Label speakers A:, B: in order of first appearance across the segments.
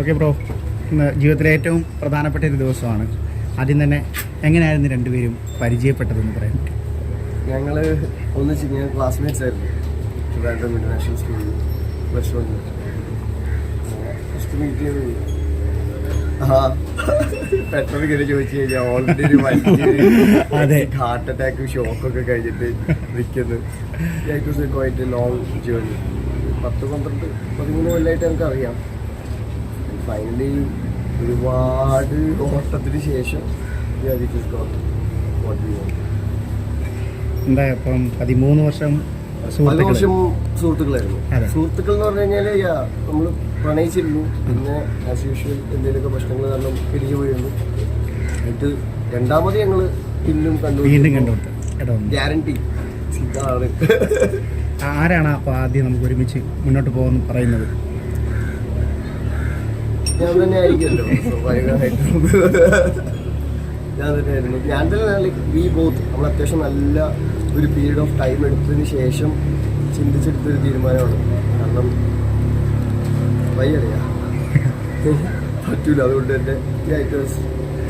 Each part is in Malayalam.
A: ഓക്കെ ബ്രോ ഇന്ന് ജീവിതത്തിലെ ഏറ്റവും പ്രധാനപ്പെട്ട ഒരു ദിവസമാണ്. ആദ്യം തന്നെ എങ്ങനെയായിരുന്നു രണ്ടുപേരും പരിചയപ്പെട്ടതെന്ന് പറയാൻ പറ്റും
B: ഞങ്ങൾ ഒന്നിച്ച് ക്ലാസ്മേറ്റ്സ് ആയിരുന്നു. ട്രിവാൻഡ്രം ഇന്റർനാഷണൽ സ്കൂളിൽ പ്ലസ് വൺ ഫസ്റ്റ് മീറ്റ് ചെയ്ത് ആ പെട്ടെന്ന് കയറി ചോദിച്ചു കഴിഞ്ഞാൽ ഓൾറെഡി ഒരു
A: അതെ.
B: വലിയ ഹാർട്ട് അറ്റാക്കും ഷോക്കൊക്കെ കഴിഞ്ഞിട്ട് നിൽക്കുന്നു it was a quite long journey പത്ത് പന്ത്രണ്ട് പതിമൂന്ന് കൊല്ലമായിട്ട് നമുക്ക് അറിയാം ഫൈനലി ഒരുപാട് ഓട്ടത്തിന് ശേഷം yeah, we just got what we want.
A: എന്താ ഇപ്പം പതിമൂന്ന് വർഷം
B: പല വർഷം സുഹൃത്തുക്കളായിരുന്നു. സുഹൃത്തുക്കൾ എന്ന് പറഞ്ഞു കഴിഞ്ഞാൽ നമ്മൾ പ്രണയിച്ചിരുന്നു. പിന്നെ ആസ് യൂഷ്വൽ എന്തെങ്കിലുമൊക്കെ പ്രശ്നങ്ങൾ കാരണം പിരിഞ്ഞു പോയിരുന്നു. എന്നിട്ട് രണ്ടാമത് ഞങ്ങൾ പിന്നും കണ്ടു
A: വീണ്ടും കണ്ടു
B: ഗ്യാരണ്ടി
A: ആരാണ് അപ്പോൾ ആദ്യം നമുക്ക് ഒരുമിച്ച് മുന്നോട്ട് പോകുമെന്ന് പറയുന്നത്?
B: ഞാൻ തന്നെ ആയിരിക്കുമല്ലോ. സ്വാഭാവികമായിട്ടും ഞാൻ തന്നെയായിരുന്നു ഞാൻ തന്നെ ലൈക്ക് വി ബോത്ത് നമ്മൾ അത്യാവശ്യം നല്ല ഒരു പീരീഡ് ഓഫ് ടൈം എടുത്തതിന് ശേഷം ചിന്തിച്ചെടുത്തൊരു തീരുമാനമാണ്. കാരണം വയ്യറിയാ. പറ്റൂല. അതുകൊണ്ട് തന്നെ it was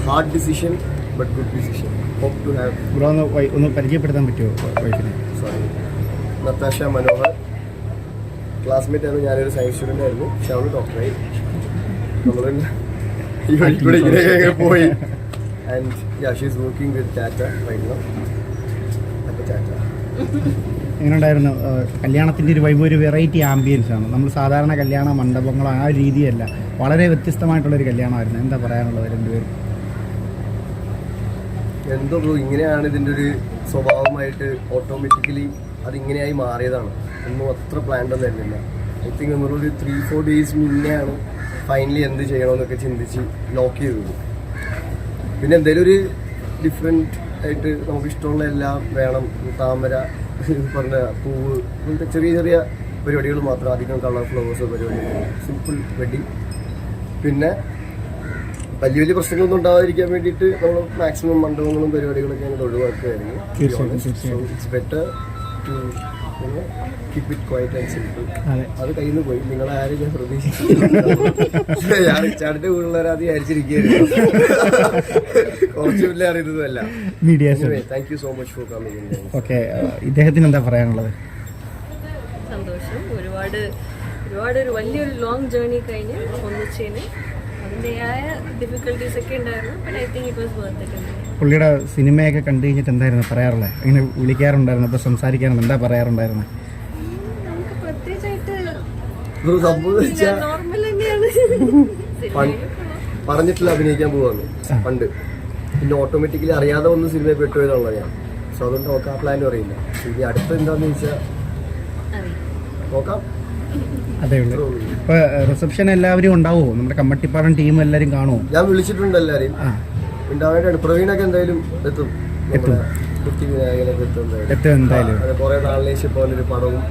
B: hard decision but good decision hope to have
A: bro ഒന്ന് ഒന്ന് പരിചയപ്പെടുത്താൻ പറ്റുമോ വൈഫിനെ?
B: സോറി നത്താഷ മനോഹർ. ക്ലാസ്മേറ്റ് ആയിരുന്നു. ഞാനൊരു സയൻസ് സ്റ്റുഡന്റ് ആയിരുന്നു. പക്ഷെ അവൾ ഡോക്ടറായി നമ്മൾ ഈ വഴിക്കൂടെ ഇങ്ങനെ പോയി. And ya she's working with Tata right no അപ്പോൾ ടാറ്റ
A: എങ്ങനെയുണ്ടായിരുന്നു ആ, കല്യാണത്തിന്റെ ഒരു വൈബ് ഒരു വെറൈറ്റി ആംബിയൻസ് ആണ്. നമ്മൾ സാധാരണ കല്യാണ മണ്ഡപങ്ങളോ ആ ഒരു രീതിയല്ല. വളരെ വ്യത്യസ്തമായിട്ടുള്ളൊരു കല്യാണമായിരുന്നു. എന്താ പറയാനുള്ളത് രണ്ടുപേരും?
B: എന്തോ ബ്രോ ഇങ്ങനെയാണ് ഇതിന്റെ ഒരു സ്വഭാവമായിട്ട് ഓട്ടോമാറ്റിക്കലി അതിങ്ങനെയായി മാറിയതാണ്. ഒന്നും അത്ര പ്ലാൻഡ് ഒന്നും ആയിരുന്നില്ല. ഐ തിങ്ക് നമ്മളൊരു ത്രീ ഫോർ ഡേയ്സ് മുന്നെയാണ് ഫൈനലി എന്ത് ചെയ്യണമെന്നൊക്കെ ചിന്തിച്ച് ലോക്ക് ചെയ്തു. പിന്നെ എന്തെങ്കിലും ഒരു ഡിഫറെന്റ് ആയിട്ട് നമുക്ക് ഇഷ്ടമുള്ള എല്ലാം വേണം. താമര പറഞ്ഞ പൂവ് അങ്ങനത്തെ ചെറിയ ചെറിയ പരിപാടികൾ മാത്രം അധികം കളർ ഫ്ലവേഴ്സ് പരിപാടികൾ സിമ്പിൾ വെഡിങ് പിന്നെ വലിയ വലിയ പ്രശ്നങ്ങളൊന്നും ഉണ്ടാവാതിരിക്കാൻ വേണ്ടിയിട്ട് നമ്മൾ മാക്സിമം മണ്ഡപങ്ങളും പരിപാടികളൊക്കെ ഞങ്ങൾ ഒഴിവാക്കുകയായിരുന്നു. It's better to keep it quiet and simple
A: അതെ.
B: അത് കയ്യിൽ നിന്ന് പോയി. നിങ്ങളെ ആരും ഞാൻ പ്രതീക്ഷിച്ചു ഞാൻ ചാടിന്റെ കൂടുതലരാതി അയച്ചിരിക്കുകയായിരുന്നു കുറച്ച് വലിയ അറിയുന്നതല്ല.
A: Media
B: thank you so much for coming
A: okay ഇദ്ദേഹത്തിന് എന്താ പറയാനുള്ളത്?
C: സന്തോഷം. ഒരുപാട് ഒരുപാട് ഒരു വലിയൊരു ലോങ് ജേർണി കഴിഞ്ഞ് ഒന്നിച്ചേന്. അതിന്റെതായ ഡിഫിക്കൽട്ടീസ് ഒക്കെ ഉണ്ടായിരുന്നു but I think it was worth it
A: പുള്ളിയുടെ സിനിമയൊക്കെ കണ്ടു കഴിഞ്ഞിട്ട് എന്തായിരുന്നു പറയാറുള്ളത് ഇങ്ങനെ വിളിക്കാറുണ്ടായിരുന്നു അപ്പോൾ സംസാരിക്കാറുണ്ട് എന്താ പറയാറുണ്ടായിരുന്നു?
B: പറഞ്ഞിട്ടില്ല അഭിനയിക്കാൻ പോവാന്ന്. പണ്ട്. പിന്നെ ഓട്ടോമാറ്റിക്കലി അറിയാതെ ഒന്ന് സിനിമയിൽ പെട്ടുപോയതാണല്ലോ ഞാൻ. സോ അതുകൊണ്ട് നോക്കാം പ്ലാൻ പ്ലാനും അറിയില്ല ഇനി അടുത്ത എന്താന്ന് ചോദിച്ചാൽ
C: അറിയാം
B: നോക്കാം.
A: അതേ ഉള്ളൂ. ഇപ്പോൾ റിസപ്ഷൻ എല്ലാവരും ഉണ്ടാവുമോ നമ്മുടെ കമ്മട്ടിപ്പാടം ടീം എല്ലാവരും കാണുമോ
B: ഞാൻ വിളിച്ചിട്ടുണ്ട് എല്ലാവരെയും
A: ആ.
B: ഉണ്ടാവേണ്ടതാണ് പ്രവീണൊക്കെ എന്തായാലും എത്തും.
A: എത്തും.
B: കുട്ടി വിനായകനൊക്കെ എത്തും എന്തായാലും.
A: എത്തും എന്തായാലും.
B: പോലെ അത് കുറേ പോലൊരു പടവും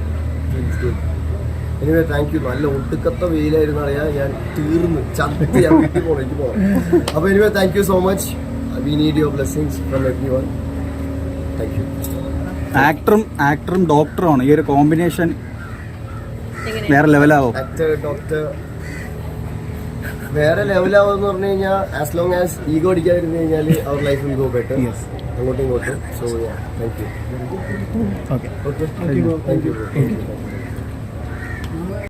B: എനിവേ താങ്ക് യു നല്ല ഒടുക്കത്തെ വെയിലായിരുന്നു അറിയാം. ഞാൻ തീർന്ന് ചത്തി ഞാൻ വീട്ടിൽ പോകണം എനിക്ക് പോകണം അപ്പോൾ anyway thank you so much we need your blessings from everyone thank you
D: ആക്ടറും ആക്ടറും ഡോക്ടറുമാണ് ഈ ഒരു കോമ്പിനേഷൻ വേറെ ലെവലാവും
B: ആക്ടർ ഡോക്ടർ വേറെ ലെവലാവെന്ന് പറഞ്ഞു കഴിഞ്ഞാൽ ആസ് ലോങ് ആസ് ഈഗോ അടിക്കാതിരുന്നു കഴിഞ്ഞാൽ അവർ ലൈഫ് വിൽ ഗോ ബെറ്റർ അങ്ങോട്ടും ഇങ്ങോട്ടും. So thank you
A: okay
B: okay thank you thank you